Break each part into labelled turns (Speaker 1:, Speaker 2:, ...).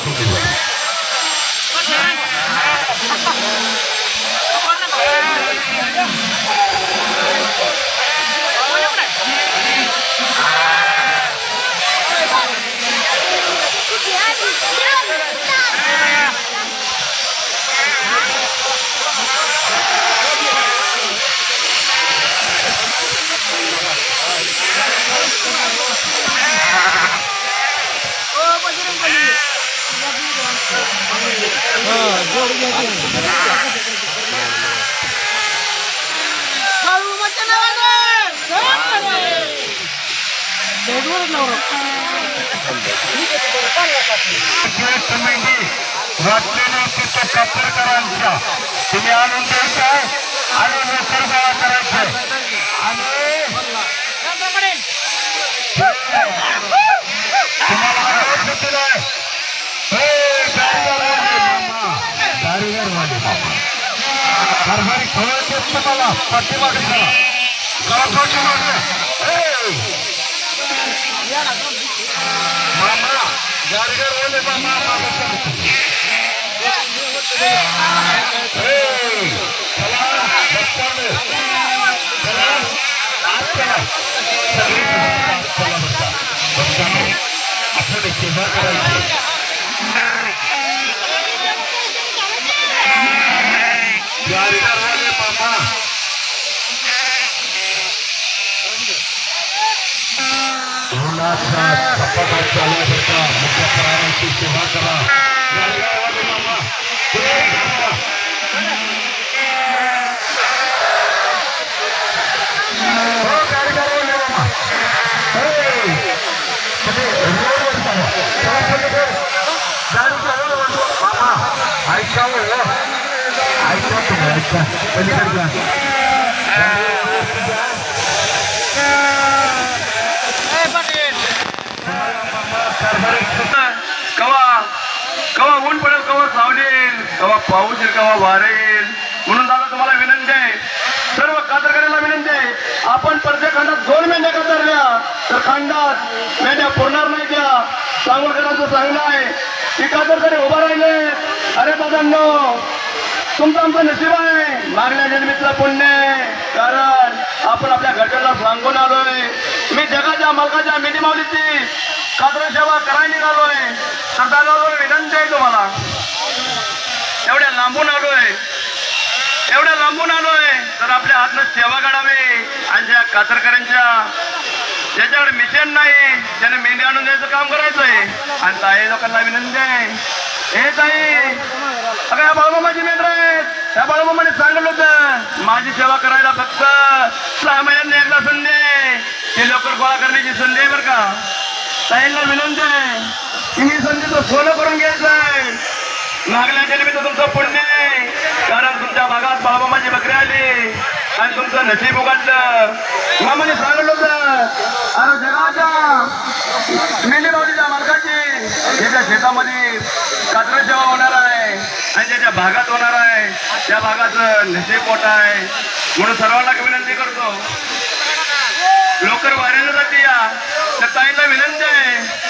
Speaker 1: आता इकडे या तुम्ही. शेठ कापडकरांच्या तुम्ही आणून आणि नंतर गोळा करायचं आणि तुम्हाला आवाज दिलाय हे गाडीवाले मामा गाडीवाले मामा कारभारी खेळ देत तुम्हाला पाठीमागे चला चला पाठीमागे ए! मामा गाडीवर बोलले मामा मामा सांगतो ए! सेवा करा गाडीगावाले मामा पुढे जा. हो, गाडीगावाले मामा. हे, तुम्ही रोडवर जावा. चला पलीकडे. गाडीगावाले मामा. मामा, ऐका हो. ऐका तुम्ही,
Speaker 2: कवा कवा ऊन पडेल कवा सावलेल कवा पाऊस येईल कवा वारेल म्हणून दादा तुम्हाला विनंती आहे सर्व कातरकऱ्यांना विनंती आहे आपण प्रत्येक खंडात दोन मेंढ्या कातरल्या तर खंडात मेंढ्या पुरणार नाही त्या सांगोलकरांचं चांगलं आहे ती कातरकरी उभा राहिले अरे दादांनो तुमचं आमचं नशीब आहे. मागल्या जन्मीतलं पुण्य कारण आपण आपल्या घटनेला सांगून आलोय. मी जगाच्या मालकाच्या मिनिमावलीची कात्र सेवा करायला निघालोय. तर विनंती आहे तुम्हाला. एवढ्या लांबून आलोय. एवढ्या लांबून आलोय. तर आपल्या हातनं सेवा करावी आणि ज्या कातरकरांच्या ज्याच्याकडे मिशन नाही त्याने मेंढी आणून द्यायचं काम करायचंय. आणि ताई लोकांना विनंती आहे. हे ताई अगं या बाळमामाची मेंढर आहेत. त्या बाळमामाने सांगितलं होतं माझी सेवा करायला फक्त सहा महिन्यांनी एकदा संधी आहे. लवकर गोळा करण्याची संधी आहे बरं का? ताईंना विनंती आहे की मी संधीचं सोनं करून घ्यायचं आहे. मागल्या जन्मी तर तुमचं पुण्य कारण तुमच्या भागात बाळमामाची बकरी आली. आणि तुमचं नशीब उघडलं मामाने सांगितलं होतं अरे जगाच्या मेंढी ज्याच्या शेतामध्ये कात्र जेव्हा होणार आहे आणि ज्याच्या भागात होणार आहे त्या भागाचं नशीब मोठं आहे. म्हणून सर्वांना विनंती करतो. लवकर वाऱ्याला जाते या. तर ताईंना विनंती आहे.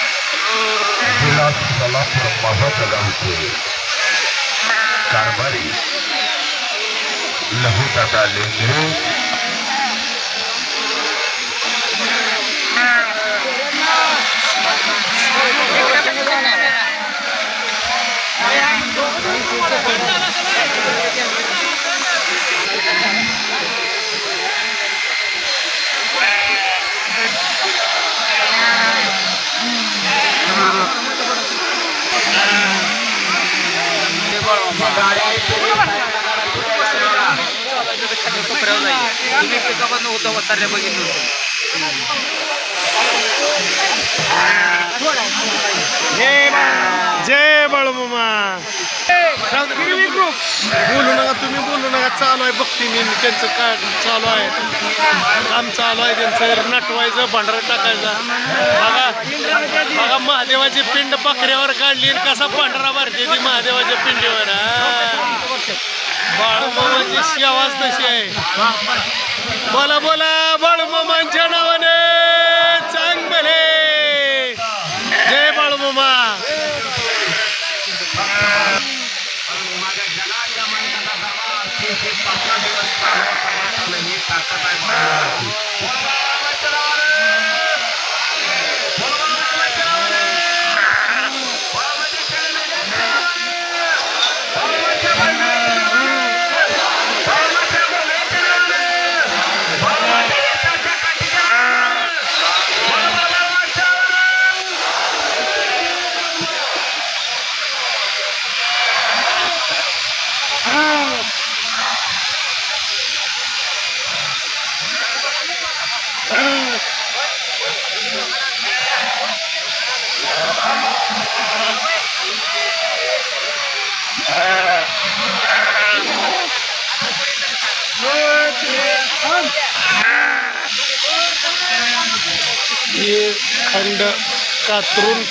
Speaker 1: छोट्या पाण्यापासून विलास सोलापूर महत्त्व गावचे कारभारी लहू दादा लेंगरे
Speaker 3: तुम्ही पिकापासून होतं उतरल्या बघितलं होतं
Speaker 4: जय बोलू नका तुम्ही बोलू नका चालू आहे बघते मी त्यांचं काय चालू आहे. काम चालू आहे त्यांचं नटवायचं भांडारा टाकायचा. बघा बघा महादेवाची पिंड बकऱ्यावर काढली कसा पांढरा भरते ती महादेवाच्या पिंडीवर हा. बाळूमामाची शेवाच तशी आहे. बोला बोला बाळूमामांच्या नावाने. हे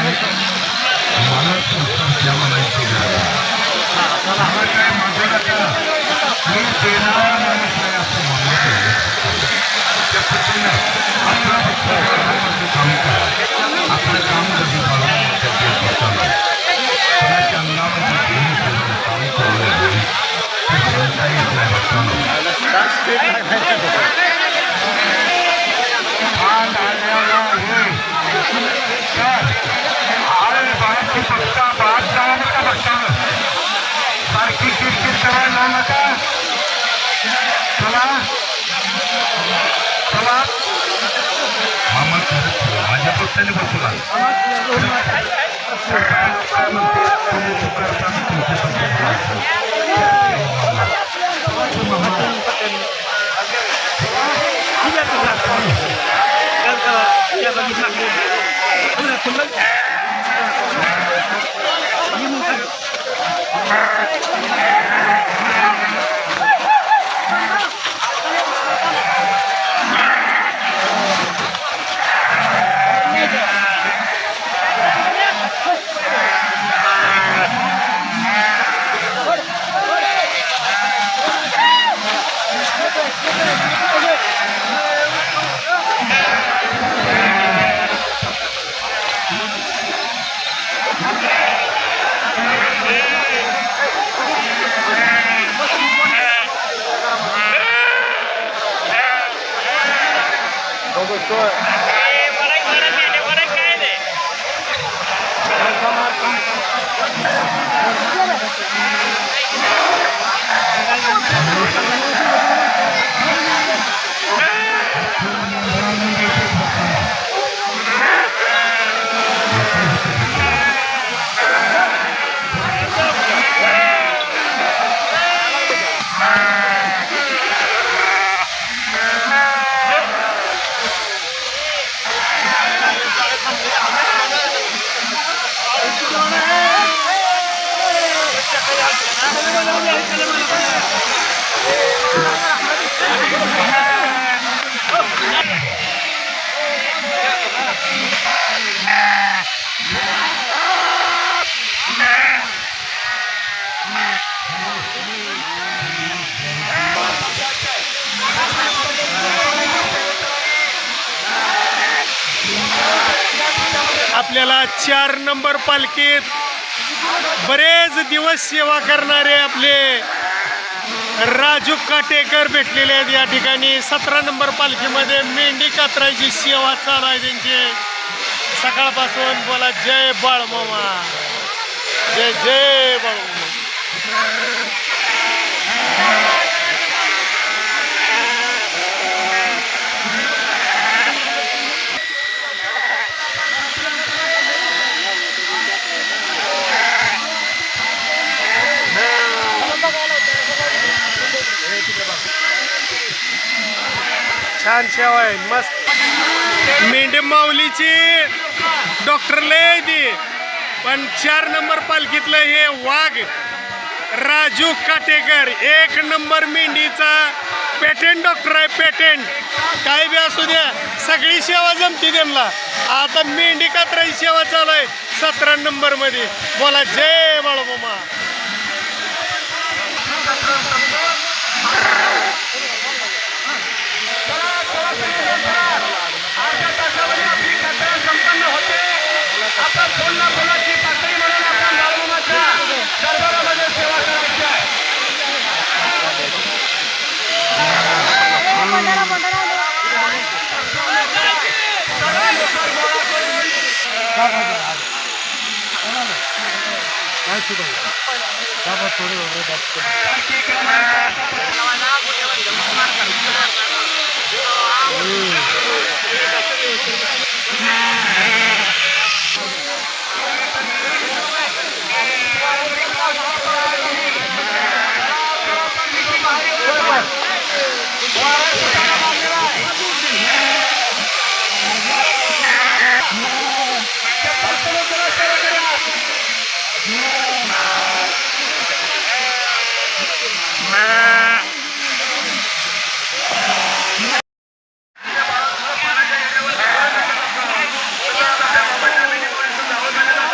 Speaker 1: मला तुमच्या का बात जाऊ नका? भक्तानं सारखी किरकिर करायला जाऊ नका. चला. चला. मामा माझ्या पक्षाने बसला Yeah. 个这个这个你看，不是怎么？你们看。快
Speaker 4: 快快！नंबर पालखीत बरेच दिवस सेवा करणारे आपले राजू काटेकर भेटलेले आहेत या ठिकाणी. सतरा नंबर पालखीमध्ये मेंढी कात्राची सेवा चालू आहे त्यांची. सकाळपासून बोला जय बाळमामा. जय जय बाळमामा. छान सेवा आहे. मस्त. मेंढे माऊलीची डॉक्टर लय ती. पण चार नंबर पालखीतलं हे वाघ राजू काटेकर एक नंबर मेंढीचा पेटंट डॉक्टर आहे पेटंट काय बी असू द्या सगळी सेवा जमती त्यांना. आता मेंढी कात्राची सेवा चालू आहे सतरा नंबरमध्ये बोला जय
Speaker 5: बाळोबा आता दोन ना दोनाची पातळी म्हणून आपण बाळमामाच्या दरबारामध्ये सेवा करायची आहे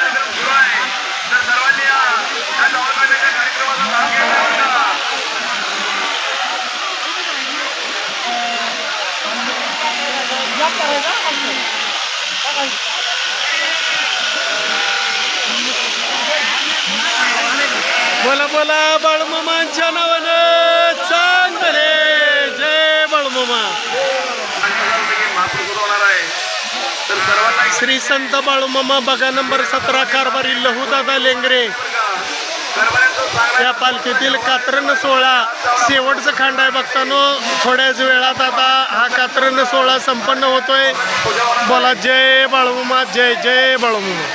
Speaker 5: तर सर्वांनी या या दवाखान्याच्या कार्यक्रमाला भाग घ्यायचा बरं का?
Speaker 4: बोला बोला बाळमामांच्या नावानं चांगले जय बाळमामा
Speaker 5: आणि हजार रुपये महाप्रसाद होणार आहे तर सर्वांना एक
Speaker 4: श्री मामा बघा नंबर सतरा कारभारी लहूदादा लेंगरे. या पालखीतील कात्रण सोहळा शेवटचं खांड आहे बघतानो. थोड्याच वेळात आता हा कात्रण सोहळा संपन्न होतोय. बोला जय बाळूमामा जय जय बाळूमामा.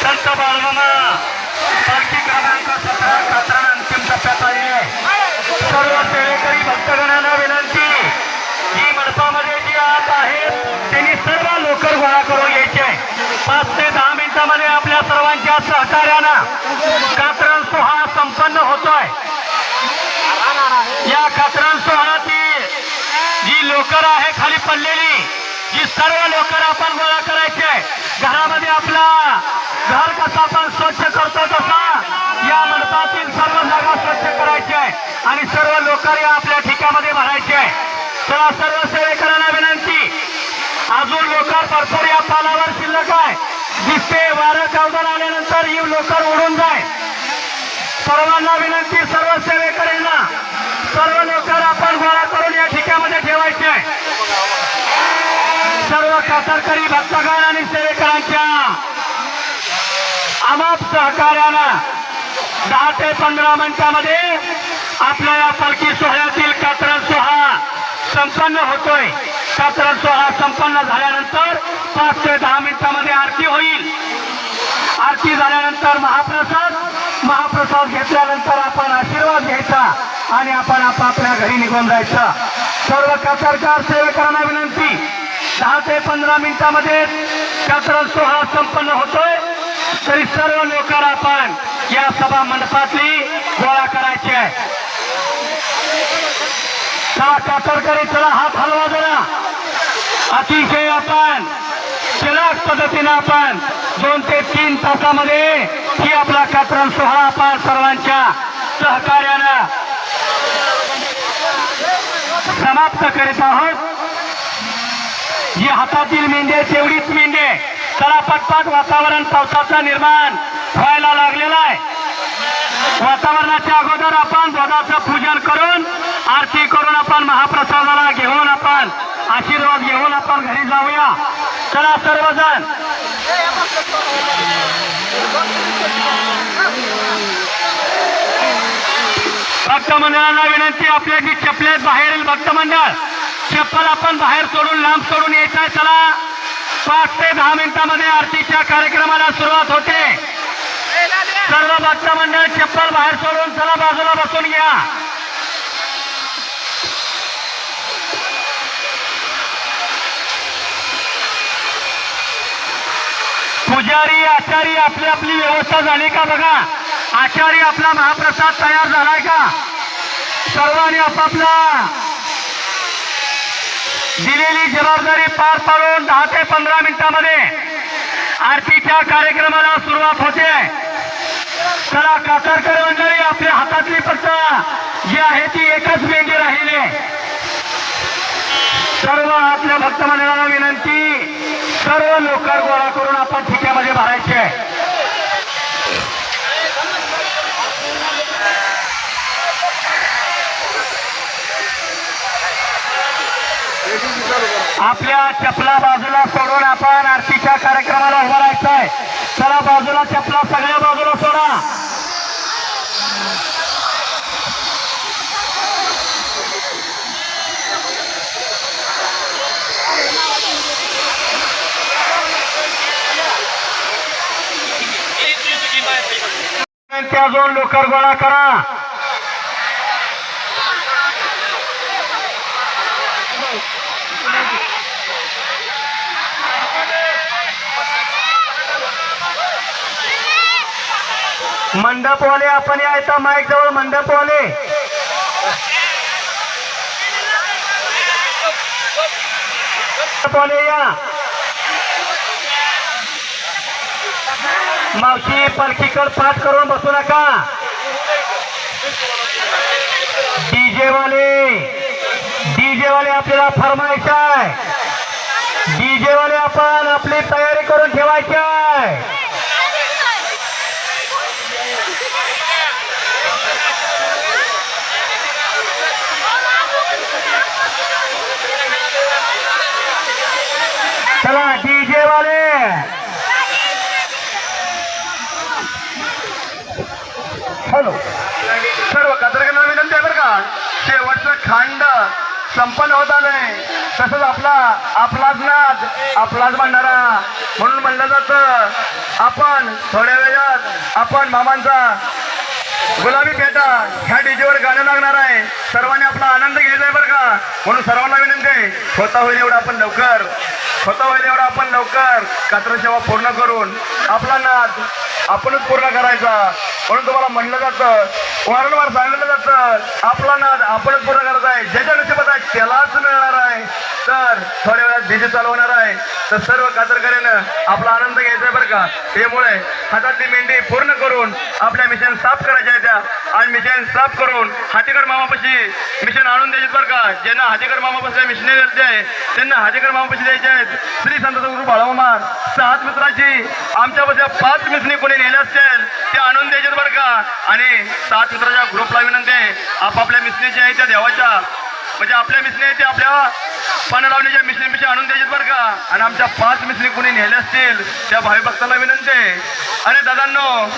Speaker 5: संत बाळमामा पालखी क्रमांक सतरा कात्रण अंतिम टप्प्यात आहे. सर्व सेवेकरी भक्तगणांना विनंती जी मंडपामध्ये जी आत आहेत त्यांनी सर्व लोकर गोळा करून घ्यायचे पाच ते दहा मिनिटामध्ये आपल्या सर्वांच्या सहकार्यानं कात्रण सोहळा संपन्न होतोय. या कात्रण सोहळ्यातील जी लोकर आहे खाली पडलेली जी सर्व लोकर आपण गोळा करायची आहे. घरामध्ये आपला घर कसा आपण स्वच्छ करतो तसा या मंडपातील सर्व जागा स्वच्छ करायची आहे. आणि सर्व लोकर या आपल्या ठिकामध्ये भरायची आहे. चला सर्व सेवेकरांना विनंती अजून लोकर भरपूर या पालावर शिल्लक आहे. दिसते वारं चावदार आल्यानंतर ही लोकर उडून जाय सर्वांना विनंती सर्व सेवेकऱ्यांना. सर्व लोकर आपण गोळा करून या ठिकाणामध्ये ठेवायचे आहे. सर्व कातरकरी भक्तगण आणि सेवेकरांच्या अमाप सहकार्यानं दहा ते पंधरा मिनिटामध्ये आपल्या या पालखी सोहळ्यातील कात्रण सोहळा संपन्न होतोय. कात्रण सोहळा संपन्न झाल्यानंतर पाच ते दहा मिनिटामध्ये आरती होईल. आरती झाल्यानंतर महाप्रसाद महाप्रसाद घेतल्यानंतर आपण आशीर्वाद घ्यायचा आणि आपण आपापल्या घरी निघून जायचं. सर्व कातरकार सेवेकरांना विनंती दहा ते पंधरा मिनिटामध्ये कातरण सोहळा संपन्न होतोय. तरी सर्व लोकांना आपण या सभा मंडपातली गोळा करायची आहे. का कातरकरी चला हात हलवा जरा. अतिशय आपण चिराग पद्धतीनं आपण दोन ते तीन तासामध्ये ही आपला कात्रण सोहळा आपण सर्वांच्या सहकार्यानं समाप्त करीत आहोत.
Speaker 2: जी हातातील मेंढ्या तेवढीच मेंढे. चला पटपट वातावरण पावसाचा निर्माण व्हायला लागलेला आहे. वातावरणाच्या अगोदर आपण ध्वजाचं पूजन करून आरती करून आपण महाप्रसादाला घेऊन आपण आशीर्वाद घेऊन आपण घरी जाऊया. चला सर्वजण. भक्त मंडळाला विनंती आपल्या जी चपले बाहेरील भक्त मंडळ चप्पल आपण बाहेर सोडून लांब सोडून यायचं आहे चला पाच ते दहा मिनिटांमध्ये आरतीच्या कार्यक्रमाला सुरुवात होते. सर्व भक्त मंडळ चप्पल बाहेर सोडून चला बाजूला बसून घ्या. पुजारी आचारी आपली आपली व्यवस्था झाली का बघा? आचारी आपला महाप्रसाद तयार झालाय का? सर्वांनी आपापला दिलेली जबाबदारी पार पाडून दहा ते पंधरा मिनिटामध्ये आरतीच्या कार्यक्रमाला सुरुवात होते. चला कासारकर मंडळी आपल्या हातातली फक्त जी आहे ती एकच मेंढी राहिली. सर्व आपल्या भक्त मंडळाला विनंती सर्व लोकर गोळा करून आपण ठिक्यामध्ये भरायचे आहे. आपल्या चपला बाजूला सोडून आपण आरतीच्या कार्यक्रमाला उभा राहायचंय आहे. चला बाजूला चपला सगळ्या बाजूला सोडा. त्या दोन लोकर गोळा करा. मंडपवाले आपण यायचा माईक जवळ मंडपवाले. मंडपवाले या. मावशी पालखीकड पाठ करून बसू नका. डीजे वाले डीजे वाले आपल्याला फरमाईश आहे डीजे वाले आपण आपली तयारी करून ठेवायची आहे चला डीजे वाले हॅलो सर्व कातरकरांना विनंती आहे बरं का शेवटचं खांड संपन्न होत आलंय तसंच आपला आपलाच नाद आपलाच भंडारा. म्हणून म्हणलं जातं आपण थोड्या वेळात आपण मामांचा गुलाबी पेटा ह्या डीजेवर गाणं लागणार आहे. सर्वांनी आपला आनंद घ्यायचा आहे बरं का. म्हणून सर्वांना विनंती आहे स्वतः होईल एवढं आपण लवकर. स्वतः होईल एवढं आपण लवकर. कात्र सेवा पूर्ण करून आपला नाद आपणच पूर्ण करायचा. म्हणून तुम्हाला म्हणलं जातं वारंवार सांगितलं जातं आपला नाद आपणच पूर्ण करायचा आहे. ज्याच्या नशिबात आहे त्यालाच मिळणार आहे. तर थोड्या वेळात डीजे चालवणार आहे. तर सर्व कातरकऱ्यानं आपला आनंद घ्यायचा आहे बरं का. त्यामुळे हातातली मेंढी पूर्ण करून आपल्या मिशन साफ करायच्या त्या. आणि मिशन साफ करून हातीकर मामापाशी मिशन आणून द्यायचे बरं का? ज्यांना हाजेकर मामापाशी मिशन द्यायचे आहे त्यांना हाजेकर मामापाशी द्यायचे आहेत. श्री संत गुरु बाळामामा सात मित्राची आमच्यापाशी पाच मिसणी कोणी नेले असतील ते आणून द्यायचे बरं का? आणि सात मित्राच्या ग्रुपला विनंती आहे आपापल्या मिसनी आहे त्या देवाच्या. म्हणजे आपल्या मिसने ते आपल्या पानलावणीच्या मिसनीपेक्षा आणून द्यायचे बरं का? आणि आमच्या पाच मिसनी कुणी नेले असतील त्या भावी भक्ताला विनंती आहे. आणि दादांनो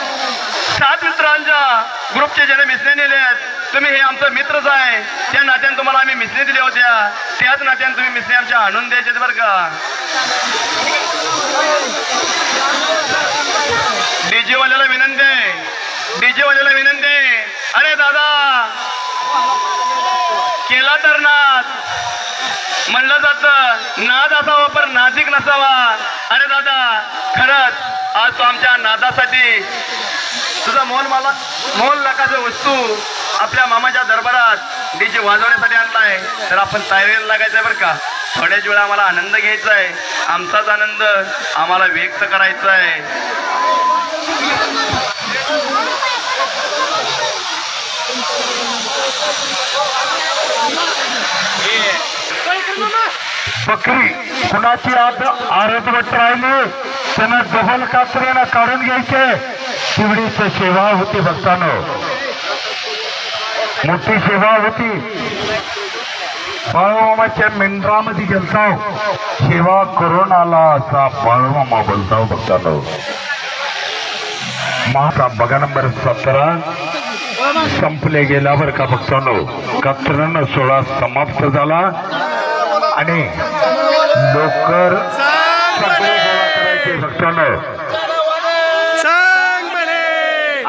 Speaker 2: सात मित्रांच्या ग्रुपचे ज्याने मिसने नेले आहेत तुम्ही हे आमचं मित्रच आहे. त्या नात्याने तुम्हाला आम्ही मिसने दिल्या होत्या. त्याच नात्याने तुम्ही मिसने आमच्या आणून द्यायचे बरं का? डीजेवाल्याला विनंती आहे. विनंती आहे. अरे दादा केला तर नाद. म्हणलं जातं नाद असावा पण नाजिक नसावा. अरे दादा खरंच आज तू आमच्या नादासाठी तुझा मोल मला मोल लाखाचं वस्तू आपल्या मामाच्या दरबारात डीजे वाजवण्यासाठी आणलाय. तर आपण तयारीला लागायचं बरं का? थोड्याच वेळा आम्हाला आनंद घ्यायचा आहे आमचाच आनंद आम्हाला व्यक्त करायचा आहे
Speaker 1: बकरी कुणाची आज आरतवट राहिली? त्यांना डबल कात्रीला काढून घ्यायचे. शिवडीची सेवा होती भक्तानो. मोठी सेवा होती. बाळूमामाच्या मेंढरामध्ये गेलताव. सेवा करून आला असा बाळूमामा बोलताव भक्तानो. माझा बघा नंबर सतरा. संपले गेल्यावर का भक्तानो? कत्रण सोळा समाप्त झाला. आणि लोकर भक्तानो.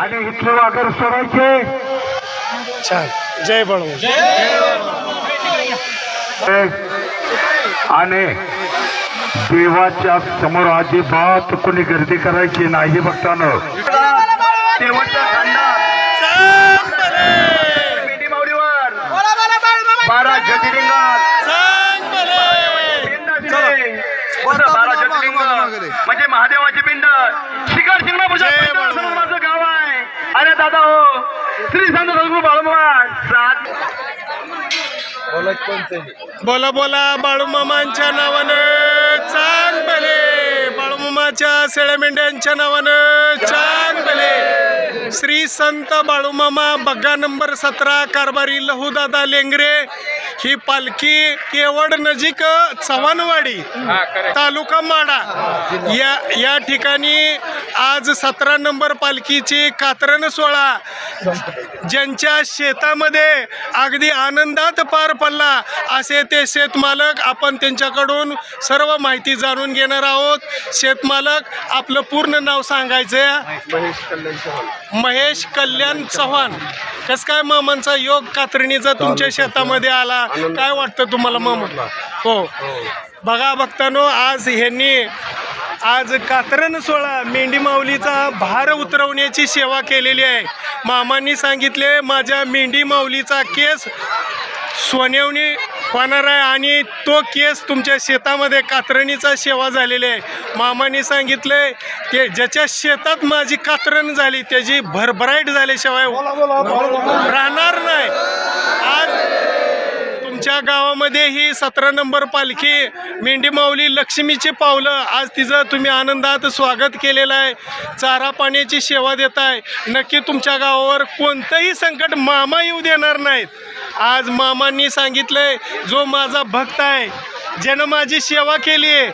Speaker 1: आणि इथले वागर सोडायचे.
Speaker 4: छान. जय बळू
Speaker 1: आणि देवाच्या समोर अजिबात कोणी गर्दी करायची नाही भक्तानो
Speaker 2: शेवटचा खांदा
Speaker 4: सांग बरे
Speaker 2: मेंढी माऊलीवर बारा ज्योतिर्लिंगात
Speaker 4: सांग बरे
Speaker 2: पिंड दिले. कोणतं बारा ज्योतिर्लिंग म्हणजे महादेवाची पिंड. शिखर माझं गाव आहे. अरे दादा हो श्री संत सद्गुरू बाळूमामा.
Speaker 4: बोला बोला बाळूमामांच्या नावानं चांग बले बाळूमामाच्या शेळ्या मेंढ्यांच्या नावानं चांग बले श्री संत बाळूमामा बग्गा नंबर सतरा कारभारी लहूदादा लेंगरे ही पालखी केवड नजीक चव्हाणवाडी तालुका माडा. या या ठिकाणी आज सतरा नंबर पालखीची कातरण सोहळा ज्यांच्या शेतामध्ये अगदी आनंदात पार पडला असे ते शेतमालक आपण त्यांच्याकडून सर्व माहिती जाणून घेणार आहोत. शेतमालक आपलं पूर्ण नाव सांगायचं महेश कल्याण चव्हाण. कस काय मामांचा योग कातरणीचा तुमच्या शेतामध्ये आला काय वाटतं तुम्हाला मामा? हो. बघा बघतानो आज ह्यांनी आज कातरण सोहळा मेंढी माऊलीचा भार उतरवण्याची सेवा केलेली आहे. मामांनी सांगितले माझ्या मेंढी माऊलीचा केस सोन्यावणी होणार आहे आणि तो केस तुमच्या शेतामध्ये कातरणीचा सेवा झालेली आहे. मामांनी सांगितले ते ज्याच्या शेतात माझी कातरण झाली त्याची भरभराईट झाल्याशिवाय राहणार नाही. आज तुमच्या गावामध्ये ही सतरा नंबर पालखी मेंढी माऊली लक्ष्मीचे पावलं आज तिचं तुम्ही आनंदात स्वागत केलेलं आहे. चारा पाण्याची सेवा देत आहे. नक्की तुमच्या गावावर कोणतंही संकट मामा येऊ देणार नाहीत. आज मामांनी सांगितलंय जो माझा भक्त आहे ज्यानं माझी सेवा केली आहे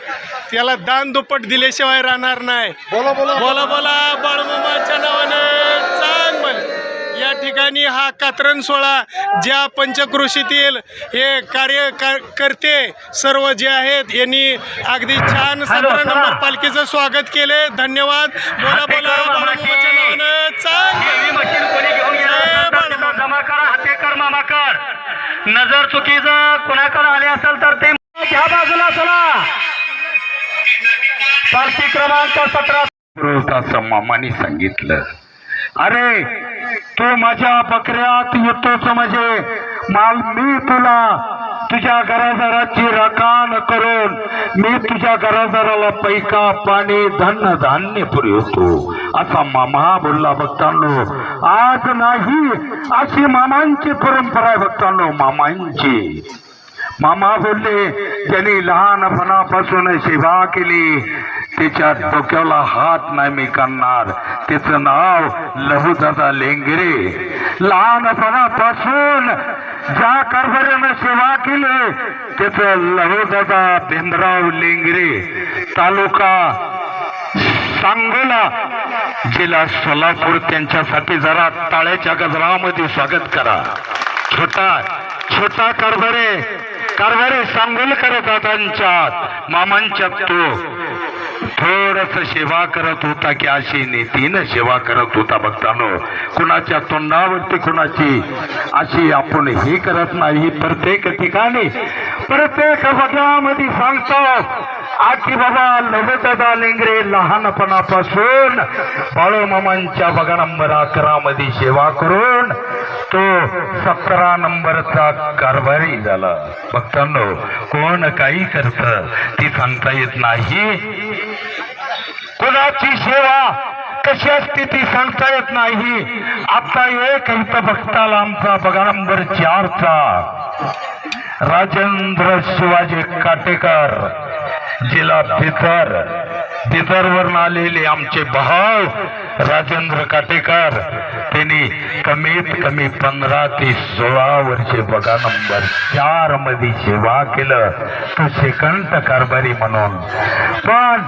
Speaker 4: त्याला दान दुप्पट दिल्याशिवाय राहणार नाही. बोला बोला. बोला बोला बाळमामाच्या नावानं चांग या ठिकाणी हा कात्रण सोहळा ज्या पंचकृषीतील हे कार्य कर- करते सर्व जे आहेत यांनी अगदी छान सतरा नंबर पालखीचं स्वागत केले. धन्यवाद. बोला बोला
Speaker 2: नजर चुकीचं कोणाकडे आले असेल तर ते ह्या बाजूला चला. पालखी क्रमांक सतरा.
Speaker 1: मामाने सांगितलं अरे तू माझ्या बकऱ्यात येतोच म्हणजे माल मी तुला तुझ्या घरादाराची रकान करून मी तुझ्या घरादाराला पैका पाणी धन धान्य पुरवतो. असा मामा बोलला बघतानो आज नाही अशी मामांची परंपरा आहे भक्तांनो मामांची. मामा बोलले त्यांनी लहानपणापासून सेवा केली तिच्या डोक्याला हात नाही मी करणार. त्याचं नाव लहुदादा लेंगरे. लहानपणापासून ज्या कारभाऱ्यानं सेवा केली त्याचं लहुदादा भीमराव लेंगरे. तालुका सांगोला जिल्हा सोलापूर त्यांच्यासाठी जरा टाळ्याच्या गजरामध्ये स्वागत करा. छोटा छोटा कारभारे कारभारे सांगोलकर दादांच्यात मामांच्या तो थोडस सेवा करत होता की अशी नीतीनं सेवा करत होता बघतानो कुणाच्या तोंडावरती कुणाची अशी आपण हे करत नाही. प्रत्येक ठिकाणी प्रत्येक बघामध्ये सांगतो आजी बाबा लवदादा लेंगरे लहानपणापासून बाळूमामांच्या बघा नंबर अकरा मध्ये सेवा करून तो सतरा नंबरचा कारभारी झाला. बघतानो कोण काही करत ती सांगता येत नाही. कुणाची सेवा कशी असते ती सांगता येत नाही. आता एक इथं भक्ताला आमचा बघा नंबर चारचा. राजेंद्र शिवाजी काटेकर. जिला बिदर बिदरवरून आलेले आमचे भाव राजेंद्र काटेकर त्यांनी कमीत कमी पंधरा ते सोळा वर्षे बघा नंबर चारमध्ये सेवा केलं. तो सेकंड कारभारी म्हणून. पण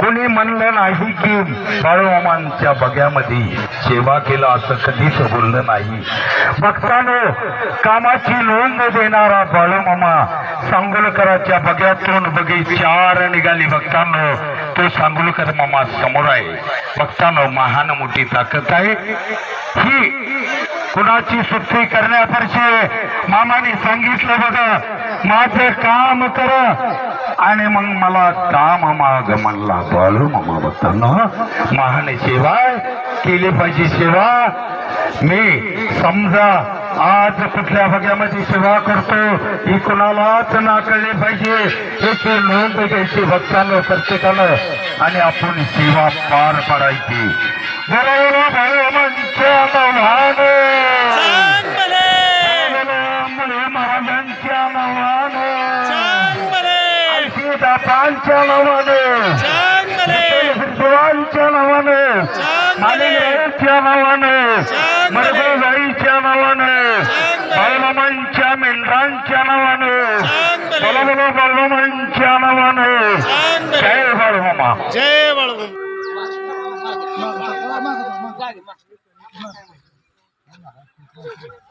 Speaker 1: कोणी म्हणलं नाही की बाळूमामांच्या बग्यामध्ये सेवा केलं असं कधीच बोललं नाही. भक्तानो कामाची नोंद देणारा बाळूमामा सांगोलकराच्या बग्यातून बघी चार निघाली. भक्तांनो तो सांगोलकर मामा समोर आहे. बघतानो महान मोठी ताकद आहे. ही कुणाची सुट्टी करण्यापेक्षा मामाने सांगितलं बघा माझं काम कर. आणि मग मला काम माग म्हणला बाळू मामा भक्तांना महान सेवा केली पाहिजे सेवा. मी समजा आज कुठल्या बग्यामध्ये सेवा करतो. ही कुणालाच ना कळली पाहिजे. याची नोंद घ्यायची भक्तानं प्रत्येकानं. आणि आपण सेवा पार पाडायची. बरोबर बाळूमांच्या नावानं
Speaker 4: चांग भले
Speaker 1: मुळे महाराजांच्या नावानं
Speaker 4: चांग भले
Speaker 1: सीतापांच्या नावानं
Speaker 4: चांग भले
Speaker 1: शिवांच्या नावानं
Speaker 4: चांग भले
Speaker 1: मालिकरावच्या नावानं
Speaker 4: चांग भले.
Speaker 1: मरगोबाईच्या नावानं
Speaker 4: चांग भले.
Speaker 1: बाळमामांच्या मेंढरांच्या नावानं
Speaker 4: चांग भले.
Speaker 1: बरोबर बाळमामांच्या नावानं
Speaker 4: चांग भले.
Speaker 1: जय बाळमामा
Speaker 4: जय बाळू
Speaker 6: Thank